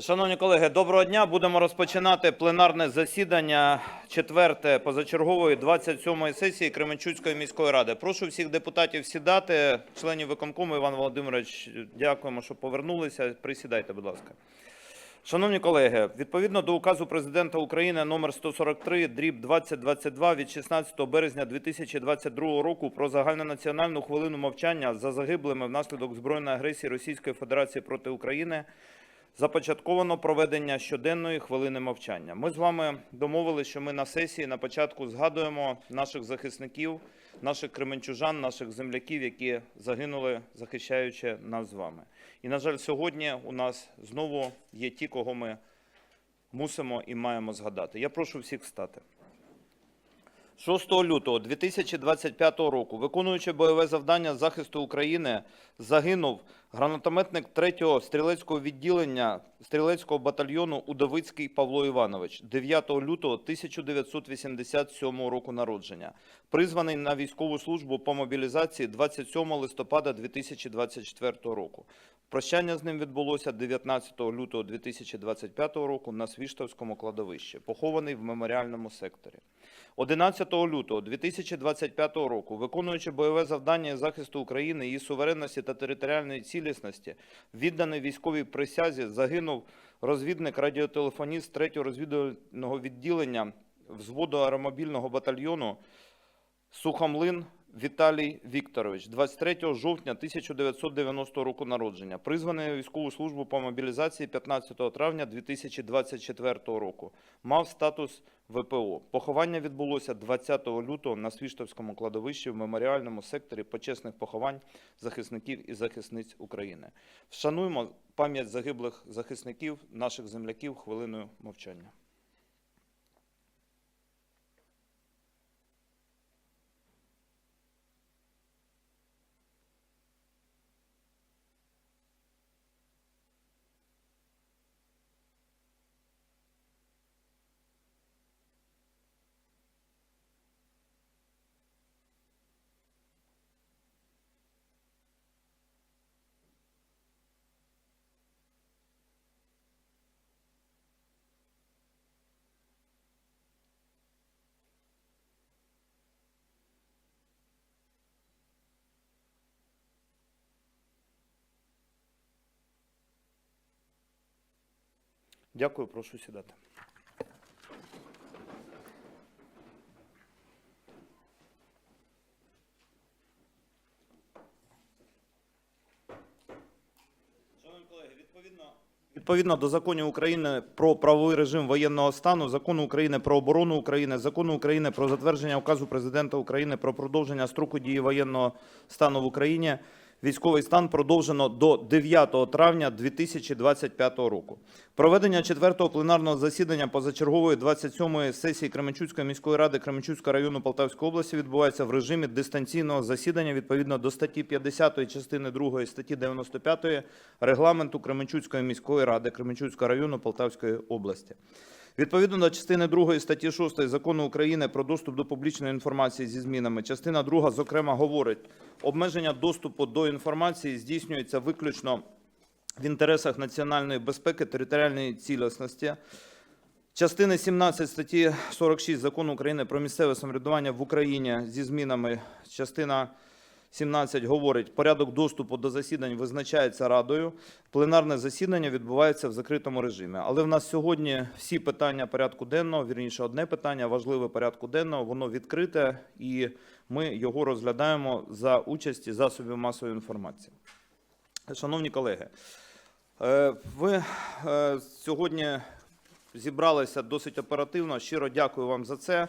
Шановні колеги, доброго дня. Будемо розпочинати пленарне засідання четверте позачергової 27-ї сесії Кременчуцької міської ради. Прошу всіх депутатів сідати. Членів виконкому Іван Володимирович, дякуємо, що повернулися. Присідайте, будь ласка. Шановні колеги, відповідно до указу президента України номер 143 дріб 2022 від 16 березня 2022 року про загальнонаціональну хвилину мовчання за загиблими внаслідок збройної агресії Російської Федерації проти України започатковано проведення щоденної хвилини мовчання. Ми з вами домовилися, що ми на сесії на початку згадуємо наших захисників, наших кременчужан, наших земляків, які загинули, захищаючи нас з вами. І, на жаль, сьогодні у нас знову є ті, кого ми мусимо і маємо згадати. Я прошу всіх встати. 6 лютого 2025 року, виконуючи бойове завдання захисту України, загинув гранатометник 3-го стрілецького відділення стрілецького батальйону Удовицький Павло Іванович 9 лютого 1987 року народження, призваний на військову службу по мобілізації 27 листопада 2024 року. Прощання з ним відбулося 19 лютого 2025 року на Свіштовському кладовищі, похований в меморіальному секторі. 11 лютого 2025 року, виконуючи бойове завдання захисту України, її суверенності та територіальної цілісності, відданий військовій присязі, загинув розвідник радіотелефоніст 3-го розвідувального відділення взводу аеромобільного батальйону Сухомлин Віталій Вікторович, 23 жовтня 1990 року народження, призваний військову службу по мобілізації 15 травня 2024 року. Мав статус ВПО. Поховання відбулося 20 лютого на Свіштовському кладовищі в меморіальному секторі почесних поховань захисників і захисниць України. Вшануємо пам'ять загиблих захисників, наших земляків хвилиною мовчання. Дякую, прошу сідати. Відповідно до законів України про правовий режим воєнного стану, закону України про оборону України, закону України про затвердження указу президента України про продовження строку дії воєнного стану в Україні, військовий стан продовжено до 9 травня 2025 року. Проведення четвертого пленарного засідання позачергової 27-ї сесії Кременчуцької міської ради Кременчуцького району Полтавської області відбувається в режимі дистанційного засідання відповідно до статті 50 частини 2 статті 95 регламенту Кременчуцької міської ради Кременчуцького району Полтавської області. Відповідно до частини 2 статті 6 Закону України про доступ до публічної інформації зі змінами, частина 2, зокрема, говорить, обмеження доступу до інформації здійснюється виключно в інтересах національної безпеки, територіальної цілісності. Частини 17 статті 46 Закону України про місцеве самоврядування в Україні зі змінами. Частина 17 говорить, порядок доступу до засідань визначається Радою. Пленарне засідання відбувається в закритому режимі. Але в нас сьогодні всі питання порядку денного, вірніше, одне питання, важливе порядку денного, воно відкрите, і ми його розглядаємо за участі засобів масової інформації. Шановні колеги, е, ви е, сьогодні зібралися досить оперативно. Щиро дякую вам за це.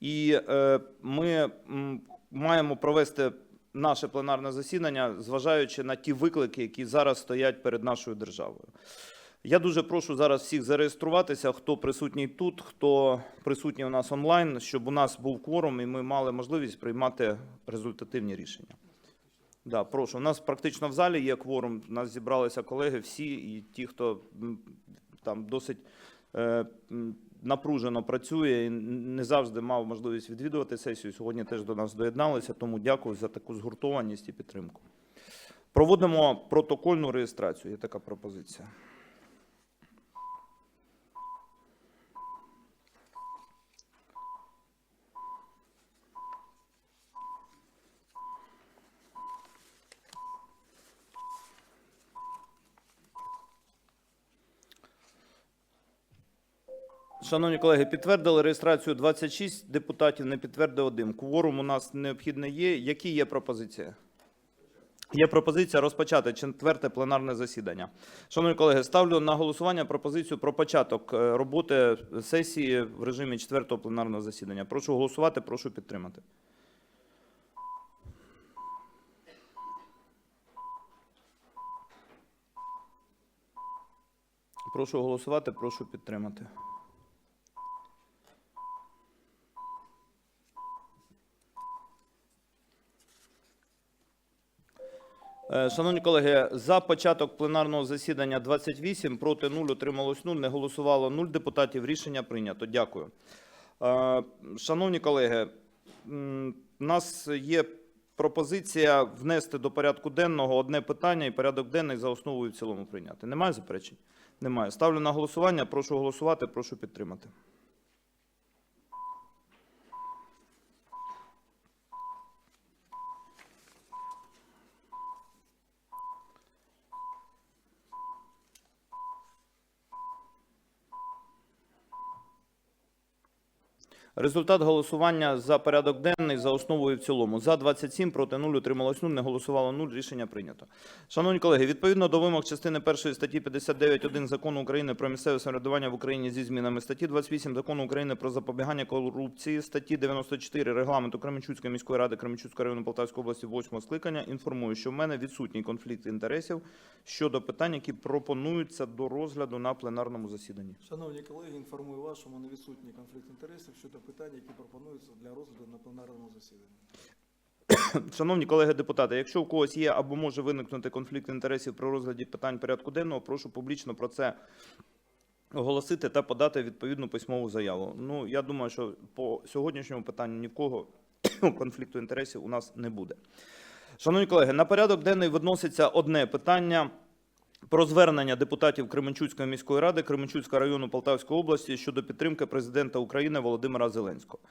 І е, ми маємо провести наше пленарне засідання, зважаючи на ті виклики, які зараз стоять перед нашою державою. Я дуже прошу зараз всіх зареєструватися, хто присутній тут, хто присутній у нас онлайн, щоб у нас був кворум і ми мали можливість приймати результативні рішення. Да, прошу. У нас практично в залі є кворум. У нас зібралися колеги всі, і ті, хто там досить е, напружено працює і не завжди мав можливість відвідувати сесію. Сьогодні теж до нас доєдналися. Тому дякую за таку згуртованість і підтримку. Проводимо протокольну реєстрацію. Є така пропозиція. Шановні колеги, підтвердили реєстрацію 26 депутатів, не підтвердив один. Кворум у нас необхідно є. Які є пропозиції? Є пропозиція розпочати четверте пленарне засідання. Шановні колеги, ставлю на голосування пропозицію про початок е, роботи сесії в режимі четвертого пленарного засідання. Прошу голосувати, прошу підтримати. Прошу голосувати, прошу підтримати. Шановні колеги, за початок пленарного засідання 28, проти 0, утрималось 0, не голосувало 0 депутатів. Рішення прийнято. Дякую. Е, Шановні колеги, у нас є пропозиція внести до порядку денного одне питання і порядок денний за основу і в цілому прийняти. Немає заперечень? Немає. Ставлю на голосування. Прошу голосувати, прошу підтримати. Результат голосування за порядок денний за основу і в цілому. За 27, проти 0, утрималось 0, не голосувало 0. Рішення прийнято. Шановні колеги, відповідно до вимог частини 1 статті 59.1 Закону України про місцеве самоврядування в Україні зі змінами, статті 28 Закону України про запобігання корупції, статті 94 Регламенту Кременчуцької міської ради Кременчуцького району Полтавської області 8 скликання інформую, що в мене відсутній конфлікт інтересів щодо питань, які пропонуються до розгляду на пленарному засіданні. Шановні колеги, інформую вас, що в мене відсутній конфлікт інтересів щодо питань, які пропонуються для розгляду на пленарному засіданні. Шановні колеги депутати, якщо у когось є або може виникнути конфлікт інтересів при розгляді питань порядку денного, прошу публічно про це оголосити та подати відповідну письмову заяву. Ну, я думаю, що по сьогоднішньому питанню ні в кого конфлікту інтересів у нас не буде. Шановні колеги, на порядок денний відноситься одне питання про звернення депутатів Кременчуцької міської ради Кременчуцького району Полтавської області щодо підтримки президента України Володимира Зеленського.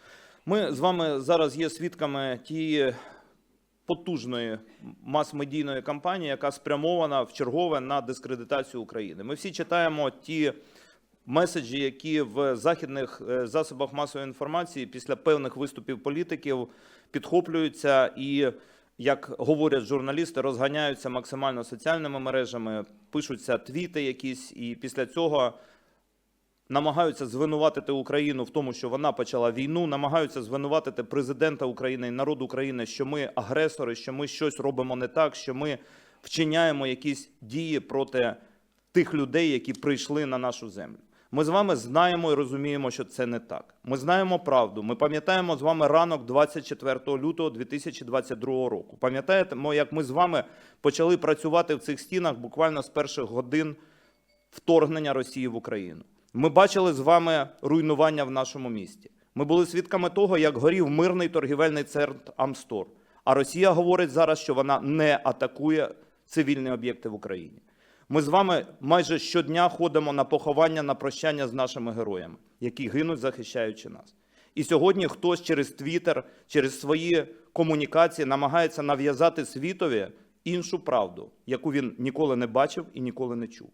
Ми з вами зараз є свідками тієї потужної мас-медійної кампанії, яка спрямована в чергове на дискредитацію України. Ми всі читаємо ті меседжі, які в західних е, засобах масової інформації після певних виступів політиків підхоплюються і, як говорять журналісти, розганяються максимально соціальними мережами, пишуться твіти якісь, і після цього намагаються звинуватити Україну в тому, що вона почала війну, намагаються звинуватити президента України і народ України, що ми агресори, що ми щось робимо не так, що ми вчиняємо якісь дії проти тих людей, які прийшли на нашу землю. Ми з вами знаємо і розуміємо, що це не так. Ми знаємо правду. Ми пам'ятаємо з вами ранок 24 лютого 2022 року. Пам'ятаєте, мо- як ми з вами почали працювати в цих стінах буквально з перших годин вторгнення Росії в Україну. Ми бачили з вами руйнування в нашому місті. Ми були свідками того, як горів мирний торгівельний центр Амстор. А Росія говорить зараз, що вона не атакує цивільні об'єкти в Україні. Ми з вами майже щодня ходимо на поховання, на прощання з нашими героями, які гинуть, захищаючи нас. І сьогодні хтось через Твіттер, через свої комунікації намагається нав'язати світові іншу правду, яку він ніколи не бачив і ніколи не чув.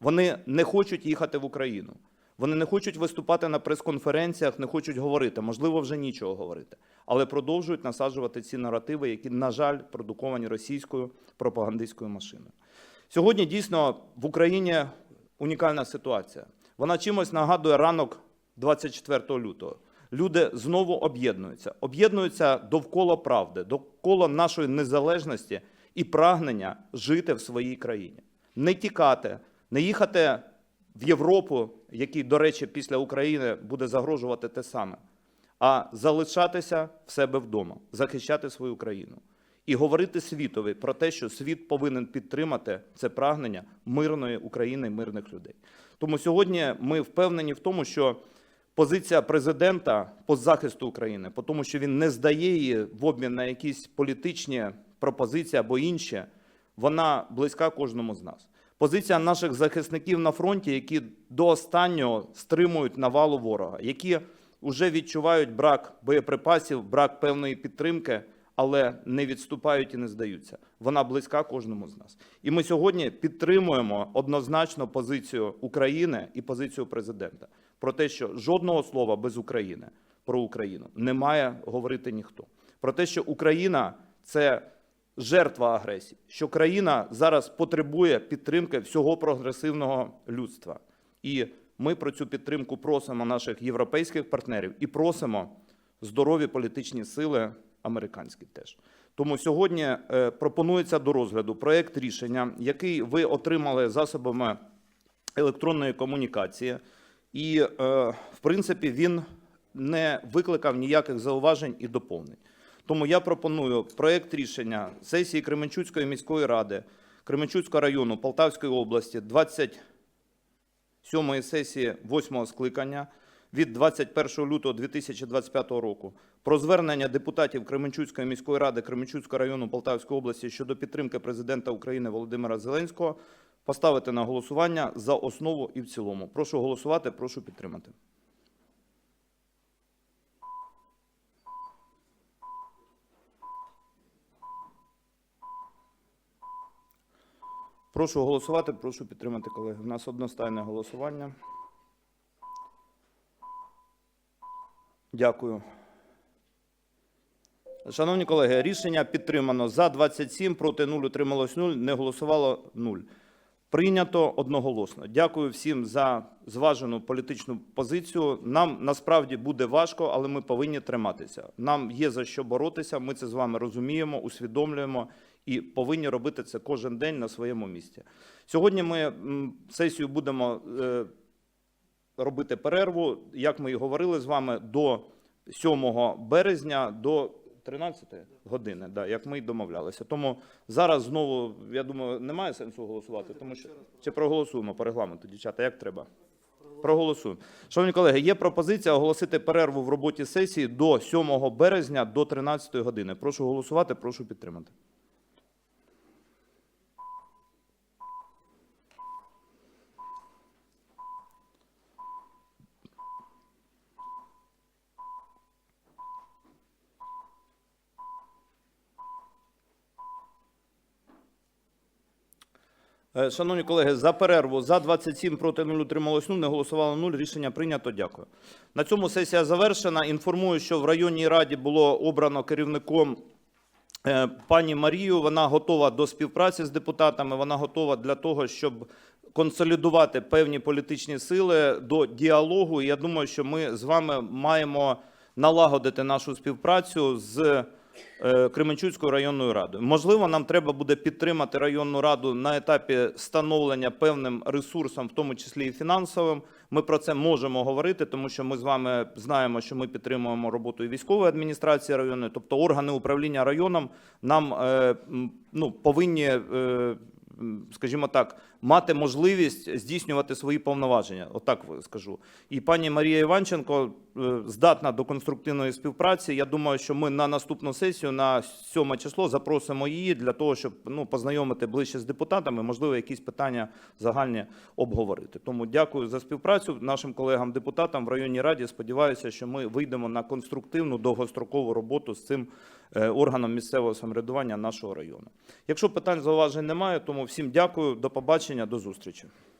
Вони не хочуть їхати в Україну. Вони не хочуть виступати на прес-конференціях, не хочуть говорити. Можливо, вже нічого говорити, але продовжують насаджувати ці наративи, які, на жаль, продуковані російською пропагандистською машиною. Сьогодні дійсно в Україні унікальна ситуація. Вона чимось нагадує ранок 24 лютого. Люди знову об'єднуються, об'єднуються довкола правди, довкола нашої незалежності і прагнення жити в своїй країні, не тікати, не їхати в Європу, який, до речі, після України буде загрожувати те саме, а залишатися в себе вдома, захищати свою країну і говорити світові про те, що світ повинен підтримати це прагнення мирної України, мирних людей. Тому сьогодні ми впевнені в тому, що позиція президента по захисту України, по тому, що він не здає її в обмін на якісь політичні пропозиції або інші, вона близька кожному з нас. Позиція наших захисників на фронті, які до останнього стримують навалу ворога, які вже відчувають брак боєприпасів, брак певної підтримки, але не відступають і не здаються. Вона близька кожному з нас. І ми сьогодні підтримуємо однозначно позицію України і позицію президента. про те, що жодного слова без України про Україну не має говорити ніхто. Про те, що Україна це жертва агресії, що країна зараз потребує підтримки всього прогресивного людства. І ми про цю підтримку просимо наших європейських партнерів і просимо здорові політичні сили американські теж. Тому сьогодні е, пропонується до розгляду проект рішення, який ви отримали засобами електронної комунікації, і, е, в принципі, він не викликав ніяких зауважень і доповнень. Тому я пропоную проект рішення сесії Кременчуцької міської ради Кременчуцького району Полтавської області 27-ї сесії 8-го скликання від 21 лютого 2025 року про звернення депутатів Кременчуцької міської ради Кременчуцького району Полтавської області щодо підтримки президента України Володимира Зеленського поставити на голосування за основу і в цілому. Прошу голосувати, прошу підтримати. Прошу голосувати, прошу підтримати, колеги. У нас одностайне голосування. Дякую. Шановні колеги, рішення підтримано за 27, проти 0, утрималось 0, не голосувало 0. Прийнято одноголосно. Дякую всім за зважену політичну позицію. Нам насправді буде важко, але ми повинні триматися. Нам є за що боротися. Ми це з вами розуміємо, усвідомлюємо і повинні робити це кожен день на своєму місці. Сьогодні ми сесію будемо е, робити перерву, як ми і говорили з вами, до 7 березня до 13 години, да, як ми й домовлялися. Тому зараз знову, я думаю, немає сенсу голосувати, тому що чи проголосуємо по регламенту, дівчата, як треба? Проголосуємо. Шановні колеги, є пропозиція оголосити перерву в роботі сесії до 7 березня до 13 години. Прошу голосувати, прошу підтримати. Шановні колеги, за перерву за 27 проти 0 утрималось 0, не голосувало 0. Рішення прийнято. Дякую. На цьому сесія завершена. Інформую, що в районній раді було обрано керівником е, пані Марію. Вона готова до співпраці з депутатами. Вона готова для того, щоб консолідувати певні політичні сили до діалогу. Я думаю, що ми з вами маємо налагодити нашу співпрацю з е, Кременчуцькою районною радою. Можливо, нам треба буде підтримати районну раду на етапі становлення певним ресурсом, в тому числі і фінансовим. Ми про це можемо говорити, тому що ми з вами знаємо, що ми підтримуємо роботу і військової адміністрації районної, тобто органи управління районом нам е, ну, повинні. е, Скажімо так, мати можливість здійснювати свої повноваження, отак скажу. І пані Марія Іванченко е, здатна до конструктивної співпраці. Я думаю, що ми на наступну сесію, на 7 число, запросимо її для того, щоб ну, познайомити ближче з депутатами, можливо, якісь питання загальні обговорити. Тому дякую за співпрацю нашим колегам-депутатам в районній раді. Сподіваюся, що ми вийдемо на конструктивну довгострокову роботу з цим е, органом місцевого самоврядування нашого району. Якщо питань зауважень немає, тому всім дякую, до побачення, до зустрічі.